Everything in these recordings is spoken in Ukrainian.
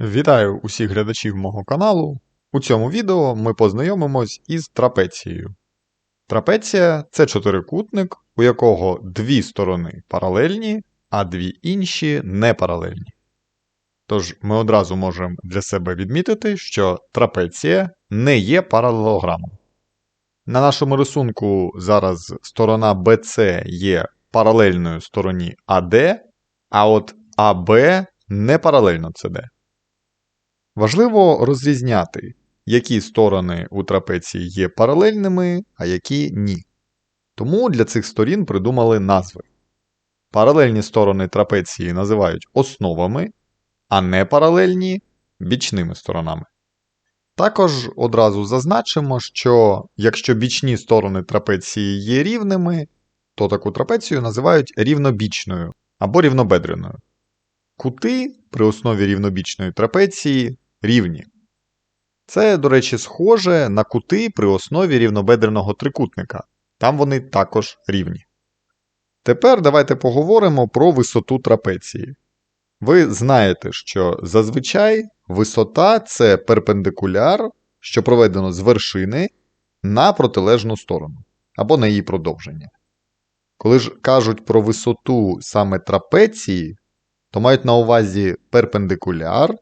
Вітаю усіх глядачів мого каналу. У цьому відео ми познайомимось із трапецією. Трапеція це чотирикутник, у якого дві сторони паралельні, а дві інші непаралельні. Тож ми одразу можемо для себе відмітити, що трапеція не є паралелограмом. На нашому рисунку зараз сторона BC є паралельною стороні AD, а от AB не паралельно CD. Важливо розрізняти, які сторони у трапеції є паралельними, а які ні. Тому для цих сторін придумали назви. Паралельні сторони трапеції називають основами, а непаралельні бічними сторонами. Також одразу зазначимо, що якщо бічні сторони трапеції є рівними, то таку трапецію називають рівнобічною або рівнобедреною. Кути при основі рівнобічної трапеції рівні. Це, до речі, схоже на кути при основі рівнобедреного трикутника. Там вони також рівні. Тепер давайте поговоримо про висоту трапеції. Ви знаєте, що зазвичай висота це перпендикуляр, що проведено з вершини на протилежну сторону або на її продовження. Коли ж кажуть про висоту саме трапеції, то мають на увазі перпендикуляр,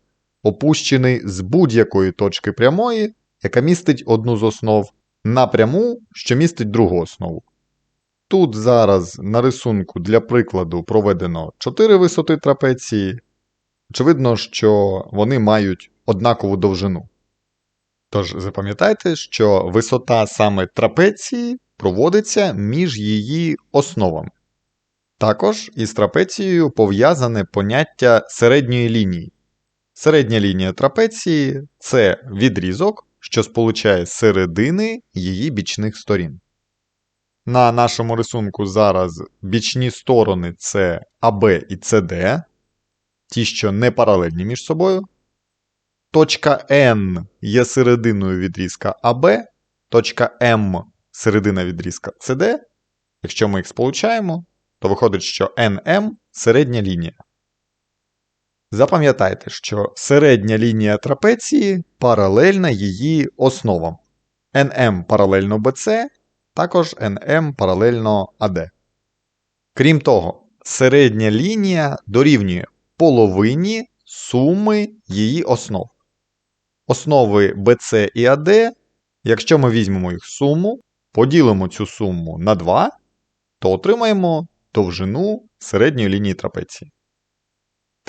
опущений з будь-якої точки прямої, яка містить одну з основ, на пряму, що містить другу основу. Тут зараз на рисунку для прикладу проведено 4 висоти трапеції. Очевидно, що вони мають однакову довжину. Тож запам'ятайте, що висота саме трапеції проводиться між її основами. Також із трапецією пов'язане поняття середньої лінії. Середня лінія трапеції це відрізок, що сполучає середини її бічних сторін. На нашому рисунку зараз бічні сторони це АБ і СД, ті, що не паралельні між собою. Точка N є серединою відрізка АБ, точка М середина відрізка CD. Якщо ми їх сполучаємо, то виходить, що NM середня лінія. Запам'ятайте, що середня лінія трапеції паралельна її основам. NM паралельно BC, також NM паралельно AD. Крім того, середня лінія дорівнює половині суми її основ. Основи BC і AD, якщо ми візьмемо їх суму, поділимо цю суму на 2, то отримаємо довжину середньої лінії трапеції.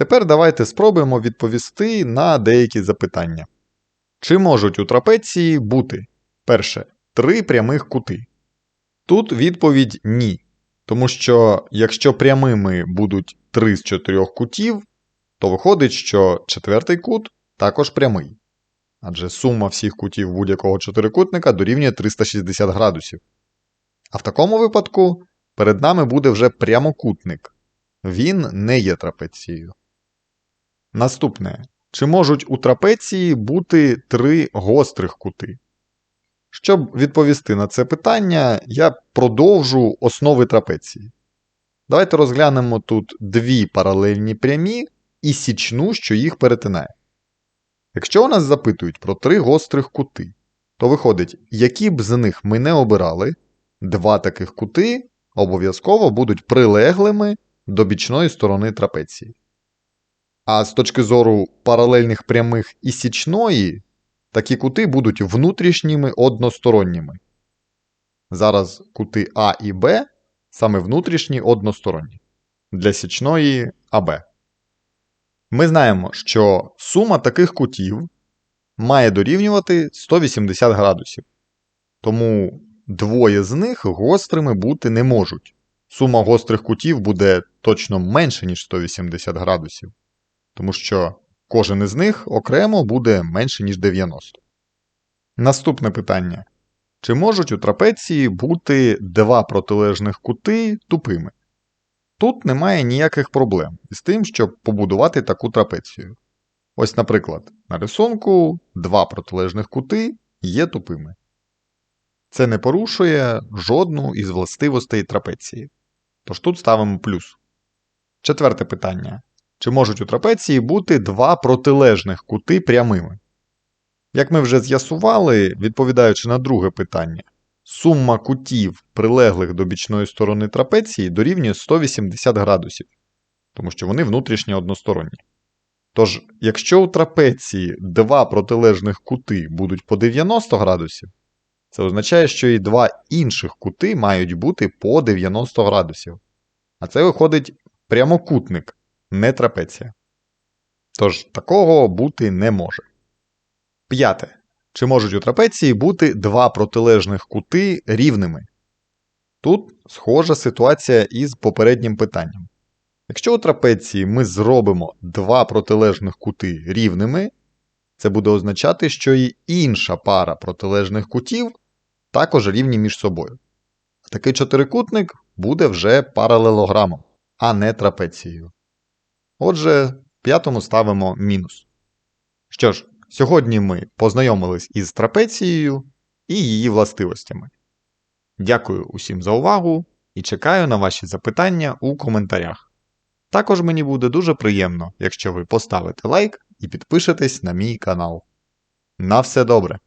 Тепер давайте спробуємо відповісти на деякі запитання. Чи можуть у трапеції бути перше три прямих кути? Тут відповідь ні. Тому що якщо прямими будуть 3 з 4 кутів, то виходить, що четвертий кут також прямий. Адже сума всіх кутів будь-якого чотирикутника дорівнює 360 градусів. А в такому випадку перед нами буде вже прямокутник. Він не є трапецією. Наступне. Чи можуть у трапеції бути три гострих кути? Щоб відповісти на це питання, я продовжу основи трапеції. Давайте розглянемо тут дві паралельні прямі і січну, що їх перетинає. Якщо у нас запитують про три гострих кути, то виходить, які б з них ми не обирали, два таких кути обов'язково будуть прилеглими до бічної сторони трапеції. А з точки зору паралельних прямих і січної, такі кути будуть внутрішніми односторонніми. Зараз кути А і Б саме внутрішні односторонні. Для січної АБ. Ми знаємо, що сума таких кутів має дорівнювати 180 градусів. Тому двоє з них гострими бути не можуть. Сума гострих кутів буде точно менше, ніж 180 градусів тому що кожен із них окремо буде менше, ніж 90. Наступне питання. Чи можуть у трапеції бути два протилежних кути тупими? Тут немає ніяких проблем із тим, щоб побудувати таку трапецію. Ось, наприклад, на рисунку два протилежних кути є тупими. Це не порушує жодну із властивостей трапеції. Тож тут ставимо плюс. Четверте питання. Чи можуть у трапеції бути два протилежних кути прямими? Як ми вже з'ясували, відповідаючи на друге питання, сума кутів, прилеглих до бічної сторони трапеції, дорівнює 180 градусів, тому що вони внутрішньо односторонні. Тож, якщо у трапеції два протилежних кути будуть по 90 градусів, це означає, що і два інших кути мають бути по 90 градусів. А це виходить прямокутник, не трапеція. Тож такого бути не може. П'яте. Чи можуть у трапеції бути два протилежних кути рівними? Тут схожа ситуація із попереднім питанням. Якщо у трапеції ми зробимо два протилежних кути рівними, це буде означати, що і інша пара протилежних кутів також рівні між собою. Такий чотирикутник буде вже паралелограмом, а не трапецією. Отже, п'ятому ставимо мінус. Що ж, сьогодні ми познайомились із трапецією і її властивостями. Дякую усім за увагу і чекаю на ваші запитання у коментарях. Також мені буде дуже приємно, якщо ви поставите лайк і підпишетесь на мій канал. На все добре!